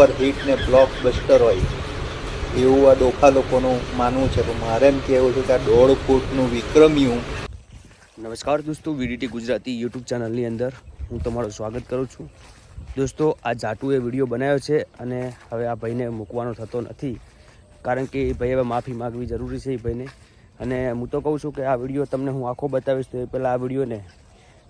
Superhit ને blockbuster હોય. એવું આ ડોફા લોકોનું માનવું છે. પણ મારે એમ કહેવું છે કે આ દોઢ ફૂટનું વિક્રમ્યું. નમસ્કાર દોસ્તો, વીડીટી ગુજરાતી યુટ્યુબ ચેનલની અંદર હું તમારું સ્વાગત કરું છું. દોસ્તો, આ જાટુએ વીડિયો બનાવ્યો છે અને હવે આ ભાઈને મૂકવાનો થતો નથી. કારણ કે એ ભાઈ હવે માફી માગવી જરૂરી છે એ ભાઈને. અને હું તો કહું છું કે આ વીડિયો તમને હું આખો બતાવીશ તો એ પહેલાં આ વિડીયોને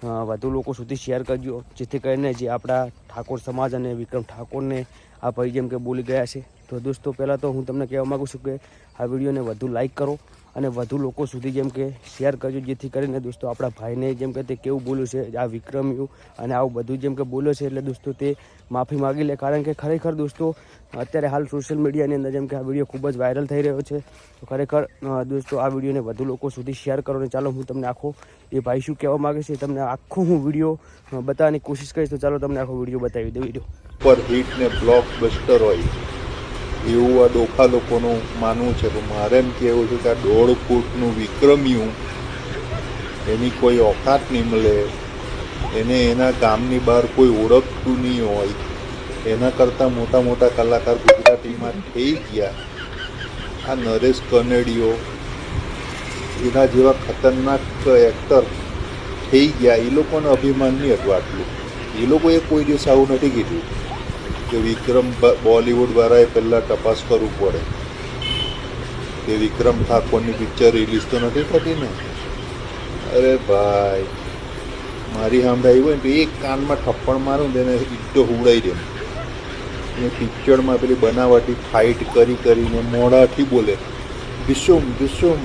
વધુ લોકો સુધી શેર કરજો. જેથી કરીને જે આપણા ઠાકોર સમાજ અને વિક્રમ ઠાકોરને આ ભાઈ જેમ કે બોલી ગયા છે. તો દોસ્તો, પહેલાં તો હું તમને કહેવા માગું છું કે આ વિડીયોને વધુ લાઇક કરો. અને વધુ લોકો સુધી જેમ કે શેર કરજો, જેથી કરીને દોસ્તો આપણા ભાઈને જેમ કે તે કેવું બોલ્યું છે, આ વિક્રમ્યું અને આવું બધું જેમ કે બોલ્યો છે એટલે દોસ્તો તે માફી માગી લે. કારણ કે ખરેખર દોસ્તો, અત્યારે હાલ સોશિયલ મીડિયાની અંદર જેમ કે આ વીડિયો ખૂબ જ વાયરલ થઈ રહ્યો છે. તો ખરેખર દોસ્તો આ વિડીયોને વધુ લોકો સુધી શેર કરો ને ચાલો હું તમને આખો એ ભાઈ શું કહેવા માગે છે તમને આખો હું વીડિયો બતાવવાની કોશિશ કરીશ. તો ચાલો તમને આખો વીડિયો બતાવી દઉં. વીડિયો સુપરહિટ ને બ્લોકબસ્ટર હોય. એવું આ ડોખા લોકોનું માનવું છે. પણ મારે એમ કહેવું છે કે આ દોઢ ફૂટનું વિક્રમ્યું, એની કોઈ ઓકાત નહીં મળે. એને એના ગામની બહાર કોઈ ઓળખતું નહીં હોય. એના કરતાં મોટા મોટા કલાકાર ગુજરાતીમાં થઈ ગયા. આ નરેશ કનેડિયો, એના જેવા ખતરનાક એક્ટર થઈ ગયા. એ લોકોને અભિમાનની અટવાટલું એ લોકોએ કોઈ દિવસ આવું નથી કીધું. કે વિક્રમ બ- બોલિવૂડ વાળાએ પહેલાં તપાસ કરવું પડે. કે વિક્રમ ઠાકોરની પિક્ચર રિલીઝ તો નથી થતી ને? અરે ભાઈ, મારી આવી હોય ને તો એક કાનમાં થપ્પડ મારું તેને ઈંટો હુડાઈ દે. એ પિક્ચરમાં પેલી બનાવટી ફાઇટ કરી કરીને મોઢાથી બોલે વિશુમ વિશુમ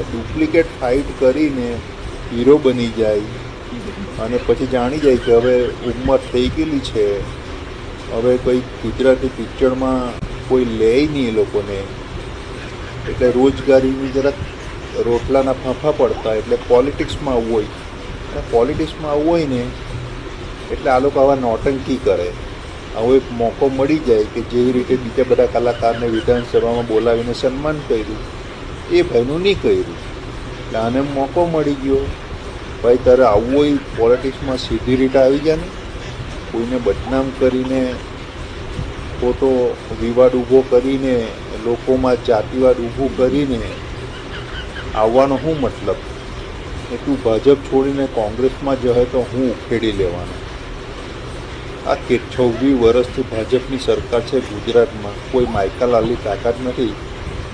ડુપ્લિકેટ ફાઇટ કરીને હીરો બની જાય. અને પછી જાણી જાય કે હવે ઉંમર થઈ ગયેલી છે. હવે કોઈ ગુજરાતી પિક્ચરમાં કોઈ લે નહીં એ લોકોને. એટલે રોજગારીની જરાક રોટલાના ફાંફા પડતા, એટલે પોલિટિક્સમાં આવવું હોય. અને પોલિટિક્સમાં આવવું હોય ને, એટલે આ લોકો આવા નોટંકી કરે. આવો એક મોકો મળી જાય કે જેવી રીતે બીજા બધા કલાકારને વિધાનસભામાં બોલાવીને સન્માન કર્યું. એ ભાઈનું નહીં કર્યું. એટલે આને મોકો મળી ગયો. ભાઈ તારે આવવું હોય, પોલિટિક્સમાં સીધી રીતે આવી જાય ને. કોઈને બદનામ કરીને, ખોટો વિવાદ ઊભો કરીને, લોકોમાં જાતિવાદ ઊભું કરીને આવવાનો શું મતલબ? એ તું ભાજપ છોડીને કોંગ્રેસમાં જશે તો હું ઉખેડી લેવાનો. આ કે છવ્વીસ વર્ષથી ભાજપની સરકાર છે ગુજરાતમાં. કોઈ માયકા લાલની તાકાત નથી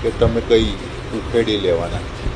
કે તમે કંઈ ઉખેડી લેવાના.